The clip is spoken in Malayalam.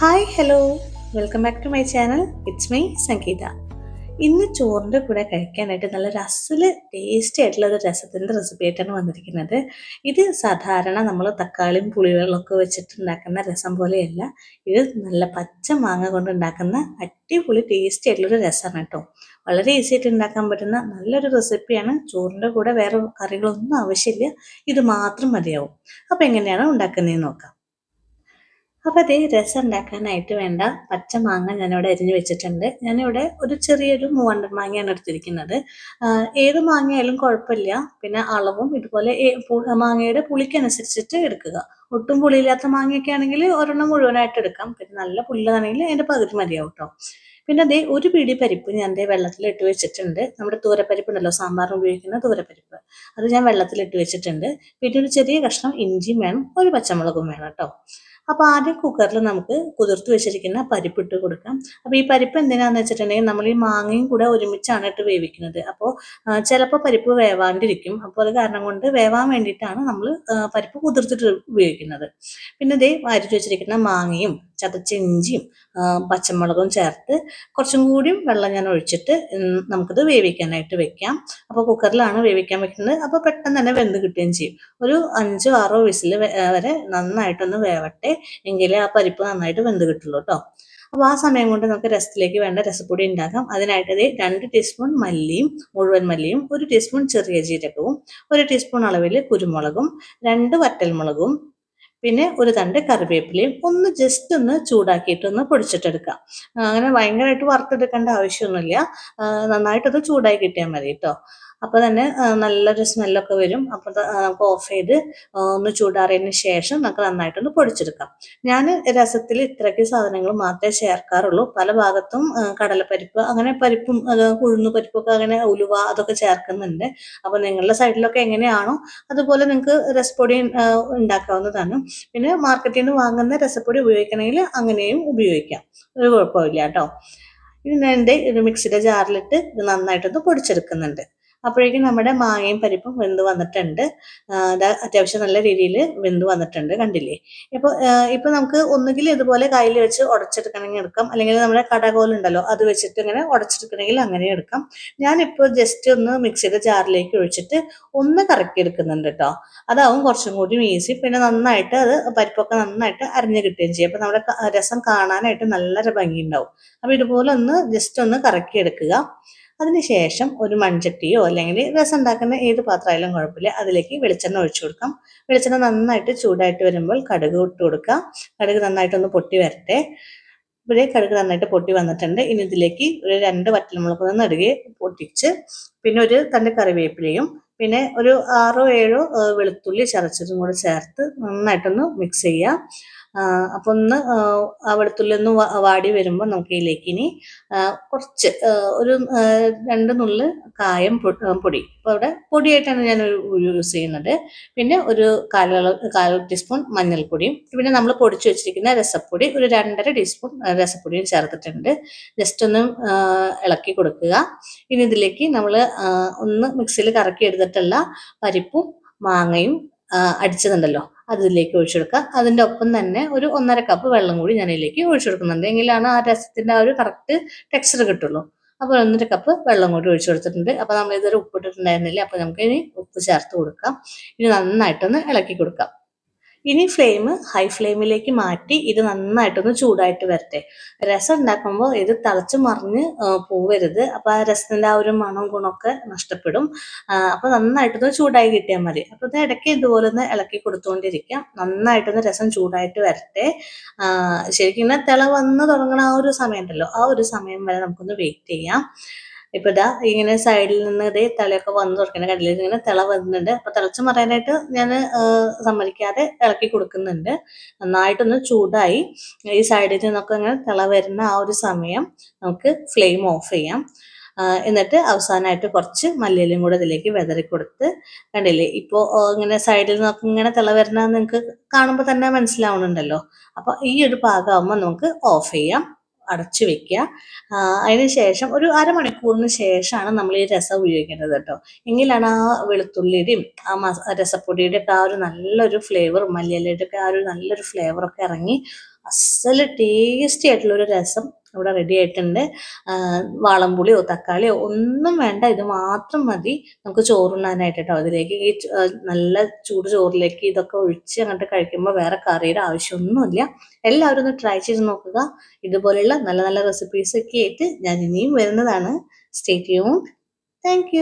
Hi hello welcome back to my channel it's my Sangeetha ഇന്ന് ചോറിന്റെ കൂടെ കഴിക്കാനായിട്ട് നല്ല രസൽ ടേസ്റ്റി ആയിട്ടുള്ള ഒരു രസത്തിന്റെ റെസിപ്പി ആയിട്ടാണ് വന്നിരിക്കുന്നത്. ഇത് സാധാരണ നമ്മൾ തക്കാളിയും പുളികളൊക്കെ വെച്ചിട്ട് ഉണ്ടാക്കുന്ന രസം പോലെയല്ല. ഇത് നല്ല പച്ച മാങ്ങ കൊണ്ട് ഉണ്ടാക്കുന്ന അടിപൊളി ടേസ്റ്റി ആയിട്ടുള്ളൊരു രസമാണ് കേട്ടോ. വളരെ ഈസി ആയിട്ട് ഉണ്ടാക്കാൻ പറ്റുന്ന നല്ലൊരു റെസിപ്പിയാണ് ചോറിന്റെ കൂടെ വേറെ കറികളൊന്നും ആവശ്യമില്ല. ഇത് മാത്രം മതിയാവും. അപ്പോൾ എങ്ങനെയാണ് ഉണ്ടാക്കുന്നതെന്ന് നോക്കാം. അപ്പോൾ അതേ രസം ഉണ്ടാക്കാനായിട്ട് വേണ്ട പച്ച മാങ്ങ ഞാനിവിടെ അരിഞ്ഞു വെച്ചിട്ടുണ്ട്. ഞാനിവിടെ ഒരു ചെറിയൊരു മൂവണ്ടൻ മാങ്ങയാണ് എടുത്തിരിക്കുന്നത്. ഏത് മാങ്ങയായാലും കുഴപ്പമില്ല. പിന്നെ അളവും ഇതുപോലെ മാങ്ങയുടെ പുളിക്കനുസരിച്ചിട്ട് എടുക്കുക. ഒട്ടും പുളിയില്ലാത്ത മാങ്ങയൊക്കെ ആണെങ്കിൽ ഒരെണ്ണം മുഴുവനായിട്ട് എടുക്കാം. പിന്നെ നല്ല പുല്ലാണെങ്കിൽ അതിന്റെ പകുതി മതിയാവും കേട്ടോ പിന്നെ അതേ ഒരു പിടി പരിപ്പ് ഞാൻ അതേ വെള്ളത്തിൽ ഇട്ട് വെച്ചിട്ടുണ്ട്. നമ്മുടെ തൂരപ്പരിപ്പ് ഉണ്ടല്ലോ സാമ്പാറിന് ഉപയോഗിക്കുന്ന തൂരപ്പരിപ്പ്. അത് ഞാൻ വെള്ളത്തിൽ ഇട്ട് വെച്ചിട്ടുണ്ട്. പിന്നെ ഒരു ചെറിയ കഷ്ണം ഇഞ്ചിയും വേണം ഒരു പച്ചമുളകും വേണം കേട്ടോ അപ്പോൾ ആദ്യം കുക്കറിൽ നമുക്ക് കുതിർത്ത് വെച്ചിരിക്കുന്ന പരിപ്പ് ഇട്ട് കൊടുക്കാം. അപ്പോൾ ഈ പരിപ്പ് എന്തിനാന്ന് വെച്ചിട്ടുണ്ടെങ്കിൽ നമ്മൾ ഈ മാങ്ങയും കൂടെ ഒരുമിച്ചാണ് ഇട്ട് വേവിക്കുന്നത്. അപ്പോൾ ചിലപ്പോൾ പരിപ്പ് വേവാണ്ടിരിക്കും. അപ്പോൾ അത് കാരണം കൊണ്ട് വേവാൻ വേണ്ടിയിട്ടാണ് നമ്മൾ പരിപ്പ് കുതിർത്തിട്ട് ഉപയോഗിക്കുന്നത് പിന്നെ ഇതേ അരിച്ചു വെച്ചിരിക്കുന്ന മാങ്ങയും ചതച്ച ഇഞ്ചിയും പച്ചമുളകും ചേർത്ത് കുറച്ചും കൂടി വെള്ളം ഞാൻ ഒഴിച്ചിട്ട് നമുക്കിത് വേവിക്കാനായിട്ട് വെക്കാം. അപ്പോൾ കുക്കറിലാണ് വേവിക്കാൻ വെക്കുന്നത്. അപ്പോൾ പെട്ടെന്ന് തന്നെ വെന്ത് കിട്ടുകയും ചെയ്യും. ഒരു അഞ്ചോ ആറോ വിസിൽ വരെ നന്നായിട്ടൊന്ന് വേവട്ടെ. എങ്കിലേ ആ പരിപ്പ് നന്നായിട്ട് വെന്ത് കിട്ടുള്ളൂ കേട്ടോ അപ്പോൾ ആ സമയം കൊണ്ട് നമുക്ക് രസത്തിലേക്ക് വേണ്ട രസപ്പൊടി ഉണ്ടാക്കാം. അതിനായിട്ട് രണ്ട് ടീസ്പൂൺ മല്ലിയും മുഴുവൻ മല്ലിയും ഒരു ടീസ്പൂൺ ചെറിയ ജീരകവും ഒരു ടീസ്പൂൺ അളവിൽ കുരുമുളകും രണ്ട് വറ്റൽമുളകും പിന്നെ ഒരു തണ്ട് കറിവേപ്പിലയും ഒന്ന് ജസ്റ്റ് ഒന്ന് ചൂടാക്കിയിട്ട് ഒന്ന് പൊടിച്ചിട്ടെടുക്കാം. അങ്ങനെ ഭയങ്കരമായിട്ട് വറുത്തെടുക്കേണ്ട ആവശ്യമൊന്നുമില്ല. നന്നായിട്ടത് ചൂടായി കിട്ടിയാൽ മതി കേട്ടോ അപ്പോൾ തന്നെ നല്ലൊരു സ്മെല്ലൊക്കെ വരും. അപ്പോൾ നമുക്ക് ഓഫ് ചെയ്ത് ഒന്ന് ചൂടാറിയതിന് ശേഷം നമുക്ക് നന്നായിട്ടൊന്ന് പൊടിച്ചെടുക്കാം. ഞാൻ രസത്തിൽ ഇത്രയ്ക്ക് സാധനങ്ങൾ മാത്രമേ ചേർക്കാറുള്ളൂ. പല ഭാഗത്തും കടലപ്പരിപ്പ് അങ്ങനെ പരിപ്പും ഉഴുന്നു പരിപ്പൊക്കെ അങ്ങനെ ഉലുവ അതൊക്കെ ചേർക്കുന്നുണ്ട്. അപ്പോൾ നിങ്ങളുടെ സൈഡിലൊക്കെ എങ്ങനെയാണോ അതുപോലെ നിങ്ങൾക്ക് രസപ്പൊടി ഉണ്ടാക്കാവുന്നതാണ്. പിന്നെ മാർക്കറ്റിൽ നിന്ന് വാങ്ങുന്ന രസപ്പൊടി ഉപയോഗിക്കണമെങ്കിൽ അങ്ങനെയും ഉപയോഗിക്കാം. ഒരു കുഴപ്പമില്ല കേട്ടോ. ഇത് ഞാൻ ഇത് ഒരു മിക്സിയുടെ ജാറിലിട്ട് ഇത് നന്നായിട്ടൊന്ന് പൊടിച്ചെടുക്കുന്നുണ്ട്. അപ്പോഴേക്കും നമ്മുടെ മാങ്ങയും പരിപ്പും വെന്ത് വന്നിട്ടുണ്ട്. അത്യാവശ്യം നല്ല രീതിയിൽ വെന്ത് വന്നിട്ടുണ്ട് കണ്ടില്ലേ? ഇപ്പോൾ ഇപ്പോൾ നമുക്ക് ഒന്നുകിൽ ഇതുപോലെ കയ്യിൽ വെച്ച് ഉടച്ചെടുക്കണമെങ്കിൽ എടുക്കാം. അല്ലെങ്കിൽ നമ്മുടെ കടകോലുണ്ടല്ലോ അത് വെച്ചിട്ട് ഇങ്ങനെ ഉടച്ചെടുക്കണമെങ്കിൽ അങ്ങനെ എടുക്കാം. ഞാനിപ്പോൾ ജസ്റ്റ് ഒന്ന് മിക്സിയുടെ ജാറിലേക്ക് ഒഴിച്ചിട്ട് ഒന്ന് കറക്കി എടുക്കുന്നുണ്ട് കേട്ടോ. അതാവും കുറച്ചും കൂടി ഈസി പിന്നെ നന്നായിട്ട് അത് പരിപ്പൊക്കെ നന്നായിട്ട് അരിഞ്ഞ് കിട്ടുകയും ചെയ്യും. അപ്പോൾ നമ്മുടെ രസം കാണാനായിട്ട് നല്ലൊരു ഭംഗി ഉണ്ടാവും അപ്പോൾ ഇതുപോലെ ഒന്ന് ജസ്റ്റ് ഒന്ന് കറക്കി എടുക്കുക അതിനുശേഷം ഒരു മൺചട്ടിയോ അല്ലെങ്കിൽ രസം ഉണ്ടാക്കുന്ന ഏത് പാത്രമായാലും കുഴപ്പമില്ല. അതിലേക്ക് വെളിച്ചെണ്ണ ഒഴിച്ചു കൊടുക്കാം. വെളിച്ചെണ്ണ നന്നായിട്ട് ചൂടായിട്ട് വരുമ്പോൾ കടുക് ഇട്ട് കൊടുക്കാം കടുക് നന്നായിട്ടൊന്ന് പൊട്ടി വരട്ടെ. ഇവിടെ കടുക് നന്നായിട്ട് പൊട്ടി വന്നിട്ടുണ്ട്. ഇനി ഇതിലേക്ക് ഒരു രണ്ട് വറ്റൽമുളക് നടുകെ പൊട്ടിച്ച് പിന്നെ ഒരു തണ്ട് കറിവേപ്പിലയും പിന്നെ ഒരു ആറോ ഏഴോ വെളുത്തുള്ളി ചതച്ചതും കൂടെ ചേർത്ത് നന്നായിട്ടൊന്ന് മിക്സ് ചെയ്യുക. അപ്പൊ ഒന്ന് ആ, വാടി വരുമ്പോൾ നമുക്ക് ഇതിലേക്ക് ഇനി കുറച്ച് ഒരു രണ്ട് നുള്ള് കായം പൊടി. അപ്പോൾ അവിടെ പൊടിയായിട്ടാണ് ഞാൻ യൂസ് ചെയ്യുന്നത്. പിന്നെ ഒരു കാലള കാൽ ടീസ്പൂൺ മഞ്ഞൾപ്പൊടിയും പിന്നെ നമ്മൾ പൊടിച്ചു വെച്ചിരിക്കുന്ന രസപ്പൊടി ഒരു രണ്ടര ടീസ്പൂൺ രസപ്പൊടിയും ചേർത്തിട്ടുണ്ട്. ജസ്റ്റ് ഒന്ന് ഇളക്കി കൊടുക്കുക. ഇനി ഇതിലേക്ക് നമ്മൾ ഒന്ന് മിക്സിയിൽ കറക്കി എടുത്തിട്ടുള്ള പരിപ്പും മാങ്ങയും അടിച്ചതുണ്ടല്ലോ. അതിലേക്ക് ഒഴിച്ചെടുക്കുക അതിന്റെ ഒപ്പം തന്നെ ഒരു ഒന്നര കപ്പ് വെള്ളം കൂടി ഞാൻ ഇതിലേക്ക് ഒഴിച്ചു കൊടുക്കുന്നുണ്ട്. എങ്കിലാണ് ആ രസത്തിന്റെ ആ ഒരു കറക്റ്റ് ടെക്സ്ചർ കിട്ടുള്ളൂ. അപ്പോൾ ഒന്നര കപ്പ് വെള്ളം കൂടി ഒഴിച്ചു കൊടുത്തിട്ടുണ്ട്. അപ്പോൾ നമ്മൾ ഇതൊരു ഉപ്പിട്ടിട്ടുണ്ടായിരുന്നില്ല. അപ്പോൾ നമുക്ക് ഇനി ഉപ്പ് ചേർത്ത് കൊടുക്കാം. ഇനി നന്നായിട്ടൊന്ന് ഇളക്കി കൊടുക്കാം. ഇനി ഫ്ലെയിം ഹൈ ഫ്ലെയിമിലേക്ക് മാറ്റി ഇത് നന്നായിട്ടൊന്ന് ചൂടായിട്ട് വരട്ടെ. രസം ഉണ്ടാക്കുമ്പോൾ ഇത് തിളച്ച് മറിഞ്ഞ് പോവരുത്. അപ്പോൾ ആ രസത്തിന്റെ ആ ഒരു മണം ഗുണമൊക്കെ നഷ്ടപ്പെടും. അപ്പോൾ നന്നായിട്ടൊന്ന് ചൂടായി കിട്ടിയാൽ മതി. അപ്പോൾ ഇത് ഇടയ്ക്ക് ഇതുപോലെ ഒന്ന് ഇളക്കി കൊടുത്തുകൊണ്ടിരിക്കാം നന്നായിട്ടൊന്ന് രസം ചൂടായിട്ട് വരട്ടെ. ശരിക്കും ഇങ്ങനെ തിള വന്ന് തുടങ്ങുന്ന ആ ഒരു സമയം ഉണ്ടല്ലോ ആ ഒരു സമയം വരെ നമുക്കൊന്ന് വെയിറ്റ് ചെയ്യാം. ഇപ്പൊ ഇതാ ഇങ്ങനെ സൈഡിൽ നിന്ന് ഇതേ തലയൊക്കെ വന്ന് തുറക്കുന്ന കണ്ടില്ല? ഇങ്ങനെ തിള വരുന്നുണ്ട് അപ്പൊ തിളച്ച് മറിയാനായിട്ട് ഞാൻ സമ്മതിക്കാതെ ഇളക്കി കൊടുക്കുന്നുണ്ട്. നന്നായിട്ടൊന്ന് ചൂടായി. ഈ സൈഡിൽ നിന്നൊക്കെ ഇങ്ങനെ തിള വരുന്ന ആ ഒരു സമയം നമുക്ക് ഫ്ലെയിം ഓഫ് ചെയ്യാം. എന്നിട്ട് അവസാനമായിട്ട് കുറച്ച് മല്ലിയിലും കൂടെ ഇതിലേക്ക് വിതറി കൊടുത്ത് കണ്ടില്ലേ? ഇപ്പോൾ ഇങ്ങനെ സൈഡിൽ നിന്നൊക്കെ ഇങ്ങനെ തിള വരുന്ന നിങ്ങൾക്ക് കാണുമ്പോൾ തന്നെ മനസ്സിലാവുന്നുണ്ടല്ലോ അപ്പോൾ ഈ ഒരു പാകമാകുമ്പോൾ നമുക്ക് ഓഫ് ചെയ്യാം. അടച്ചു വെക്കുക. അതിന് ശേഷം ഒരു അരമണിക്കൂറിന് ശേഷമാണ് നമ്മൾ ഈ രസം ഉപയോഗിക്കേണ്ടത് കേട്ടോ. എങ്കിലാണ് ആ വെളുത്തുള്ളിയുടെയും ആ മസ രസപ്പൊടിയുടെ ഒക്കെ ആ ഒരു നല്ലൊരു ഫ്ലേവർ മല്ലിയിലയുടെ ഒക്കെ ആ ഒരു നല്ലൊരു ഫ്ലേവറൊക്കെ ഇറങ്ങി അസൽ ടേസ്റ്റി ആയിട്ടുള്ള ഒരു രസം ഇവിടെ റെഡി ആയിട്ടുണ്ട്. വാളംപുളിയോ തക്കാളിയോ ഒന്നും വേണ്ട. ഇത് മാത്രം മതി. നമുക്ക് ചോറുണ്ണാനായിട്ട് കേട്ടോ അതിലേക്ക് ഈ നല്ല ചൂട് ചോറിലേക്ക് ഇതൊക്കെ ഒഴിച്ച് അങ്ങോട്ട് കഴിക്കുമ്പോൾ വേറെ കറിയുടെ ആവശ്യമൊന്നുമില്ല. എല്ലാവരും ഒന്ന് ട്രൈ ചെയ്ത് നോക്കുക. ഇതുപോലെയുള്ള നല്ല നല്ല റെസിപ്പീസ് ഒക്കെ ആയിട്ട് ഞാൻ ഇനിയും വരുന്നതാണ്. Stay tune thank